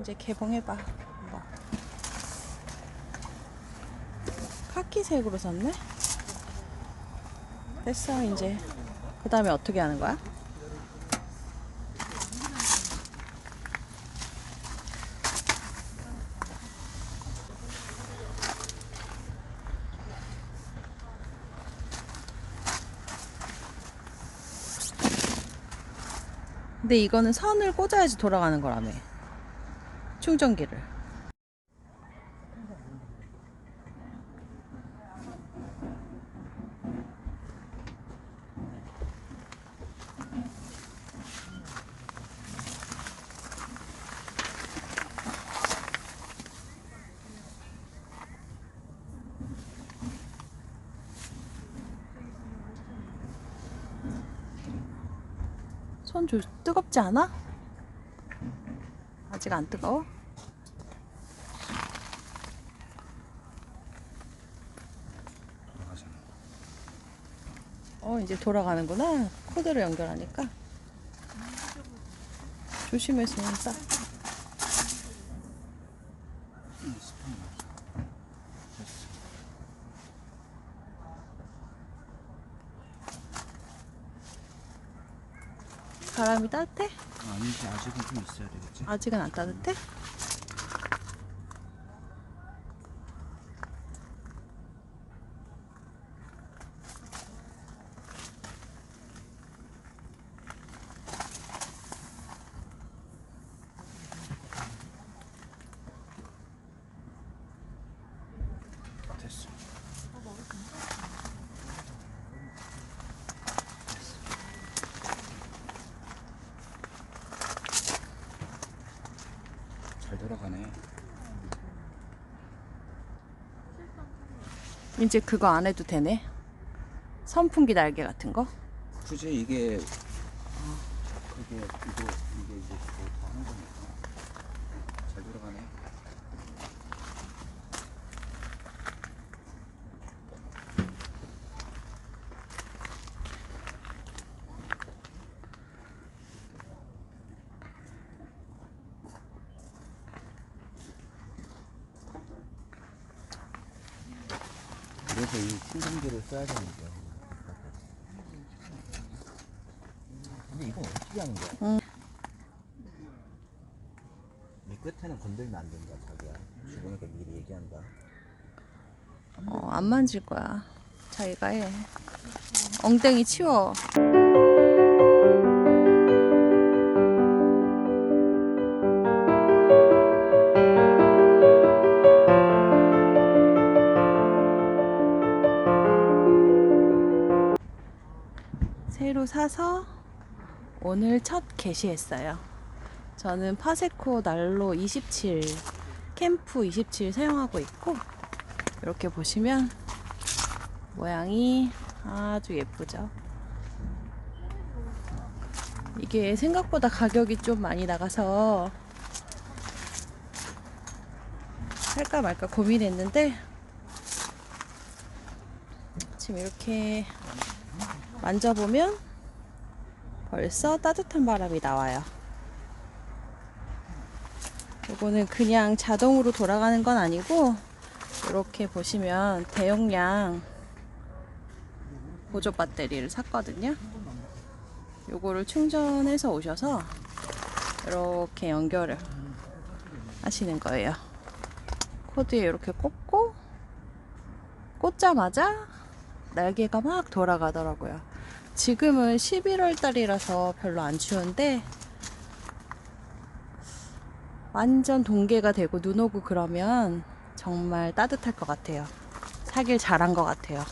이제 개봉해봐. 뭐. 카키색으로 샀네? 됐어, 이제. 그 다음에 어떻게 하는 거야? 근데 이거는 선을 꽂아야지 돌아가는 거라며. 충전기를. 손 조, 뜨겁지 않아? 아직 안 뜨거워? 어, 이제 돌아가는구나. 코드를 연결하니까. 조심해서 싸. 음, 스푼 없어. 됐어. 바람이 따뜻해? 아니지 아직은 좀 있어야 되겠지. 아직은 안 따뜻해? 됐어. 잘 돌아가네. 이제 그거 안 해도 되네. 선풍기 날개 같은 거? 굳이 이게 그게 이거 이게 이제 그거 하는 거니까 잘 돌아가네. 그래서 이 충전기를 써야 되는 거야. 근데 이건 어떻게 하는 거야? 응. 이 끝에는 건들면 안 된다, 자기야. 주변에게 미리 얘기한다. 어, 안 만질 거야. 자기가 해. 엉덩이 치워. 새로 사서 오늘 첫 게시했어요. 저는 파세코 난로 27 캠프 27 사용하고 있고 이렇게 보시면 모양이 아주 예쁘죠. 이게 생각보다 가격이 좀 많이 나가서 살까 말까 고민했는데 지금 이렇게 만져보면 벌써 따뜻한 바람이 나와요. 이거는 그냥 자동으로 돌아가는 건 아니고 이렇게 보시면 대용량 보조 배터리를 샀거든요. 요거를 충전해서 오셔서 이렇게 연결을 하시는 거예요. 코드에 이렇게 꽂고 꽂자마자 날개가 막 돌아가더라고요. 지금은 11월 달이라서 별로 안 추운데 완전 동계가 되고 눈 오고 그러면 정말 따뜻할 것 같아요. 사길 잘한 것 같아요.